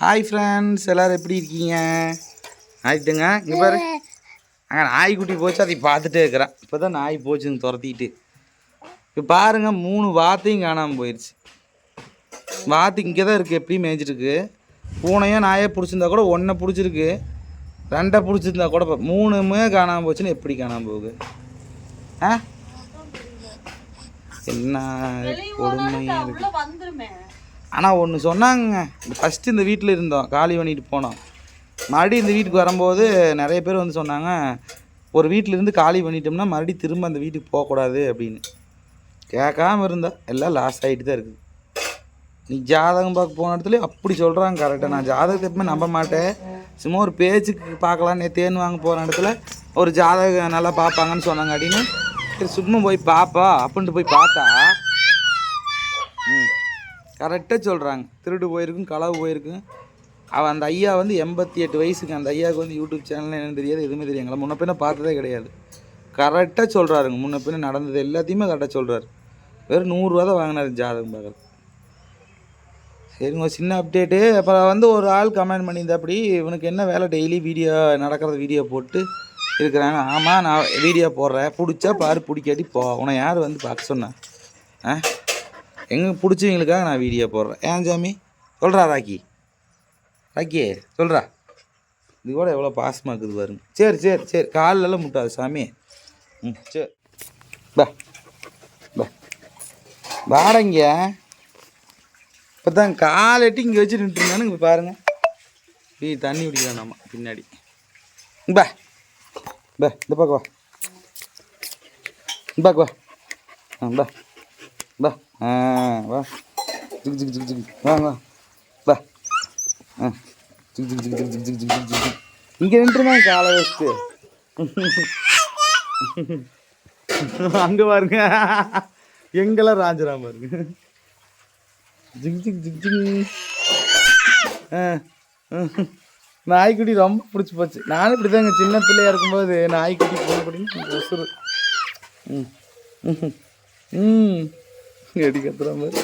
Hi friends எல்லோரும் எப்படி இருக்கீங்க? ஆயிட்டுங்க இங்கே பாரு. அங்கே நாய்க்குட்டி போச்சு அதை பார்த்துட்டே இருக்கிறேன். இப்போ தான் நாய் போச்சுன்னு துரத்திட்டு. இப்போ பாருங்கள் மூணு வாத்தையும் காணாமல் போயிடுச்சு வாத்து இங்கே தான் இருக்குது எப்படியும் மேய்ஞ்சிருக்கு. பூனையோ நாயே பிடிச்சிருந்தா கூட ஒன்றை பிடிச்சிருக்கு. ரெண்டை பிடிச்சிருந்தா கூட மூணுமே காணாமல் போச்சுன்னு எப்படி காணாமல் போகுது? ஆ? என்ன கொடுமையாக இருக்கு. வந்துருமே. ஆனால் ஒன்று சொன்னாங்க. ஃபஸ்ட்டு இந்த வீட்டில் இருந்தோம். காலி பண்ணிட்டு போனோம். மறுபடியும் இந்த வீட்டுக்கு வரும்போது நிறைய பேர் வந்து சொன்னாங்க ஒரு வீட்டில் இருந்து காலி பண்ணிட்டோம்னா மறுபடியும் திரும்ப அந்த வீட்டுக்கு போகக்கூடாது அப்படின்னு. கேட்காம இருந்தா எல்லாம் லாஸ் ஆகிட்டு தான் இருக்குது. நீ ஜாதகம் பார்க்க போன இடத்துல அப்படி சொல்கிறாங்க கரெக்டாக நான் ஜாதகத்தை எப்பவுமே நம்ப மாட்டேன். சும்மா ஒரு பேச்சுக்கு பார்க்கலான்னு தேன் வாங்க போகிற இடத்துல ஒரு ஜாதகம் நல்லா பார்ப்பாங்கன்னு சொன்னாங்க அப்படின்னு. சரி சும்மா போய் பார்ப்பா அப்படின்ட்டு போய் பார்த்தா கரெக்டாக சொல்கிறாங்க திருடு போயிருக்கும் களவு போயிருக்கும். அவன் அந்த ஐயா வந்து எண்பத்தி எட்டு வயசுக்கு அந்த ஐயாவுக்கு வந்து யூடியூப் சேனல் என்னன்னு தெரியாது எதுவுமே தெரியாங்களா முன்ன பின்ன பார்த்ததே கிடையாது. கரெக்டாக சொல்கிறாருங்க முன்ன பின்ன நடந்தது எல்லாத்தையுமே கரெக்டாக சொல்கிறாரு வெறும் நூறுரூவா தான் வாங்கினாரு ஜாதகம் பார்க்குறது சரிங்க ஒரு சின்ன அப்டேட்டு அப்புறம் வந்து ஒரு ஆள் கமெண்ட் பண்ணியிருந்தாப்படி இவனுக்கு என்ன வேலை? டெய்லி வீடியோ நடக்கிறத வீடியோ போட்டு இருக்கிறாங்க. ஆமாம் நான் வீடியோ போடுறேன். பிடிச்சா பாரு பிடிக்காட்டி போ. உன்னை யார் வந்து பார்க்க சொன்னேன் ஆ? எங்கே பிடிச்சவங்களுக்காக நான் வீடியோ போடுறேன். ஏன் சாமி? சொல்கிறா ராக்கி. ராக்கி சொல்கிறா இது கூட எவ்வளோ பாசமாக இருக்குது பாருங்க சரி சரி சரி. காலெல்லாம் முட்டாது சாமி. ம் சரி. பா பா. வாடங்க இப்போ தான் காலட்டி எட்டி இங்கே வச்சு நின்றுருந்தானு இங்கே பாருங்கள் நீ தண்ணி குடிக்கலாம் நம்ம பின்னாடி. பா. பா இந்த பக்கம் வா. இந்த பக்கம் வா. ஆ பா. பா. வா ஜிக் ஜிக் ஜிக் ஜிக் வா வா பா ஆ ஜிக் ஜிக் ஜிக் ஜிக் ஜிக் ஜிக் ஜிக் ஜிக் ஜிக் இங்கே நின்றுருந்தாங்க காலை வச்சுட்டு அங்கே பாருங்க எங்கெல்லாம் ராஜராம் பாருங்க ஜிக் ஜிக் ஜிக் ஜிக் ஆ. நாய்க்குட்டி ரொம்ப பிடிச்சி போச்சு நானும் இப்படி தாங்க சின்ன பிள்ளையா இருக்கும்போது நாய்க்குட்டி போன அப்படின்னு உசுறு ம் ம் ம் எடி கத்துற மாதிரி.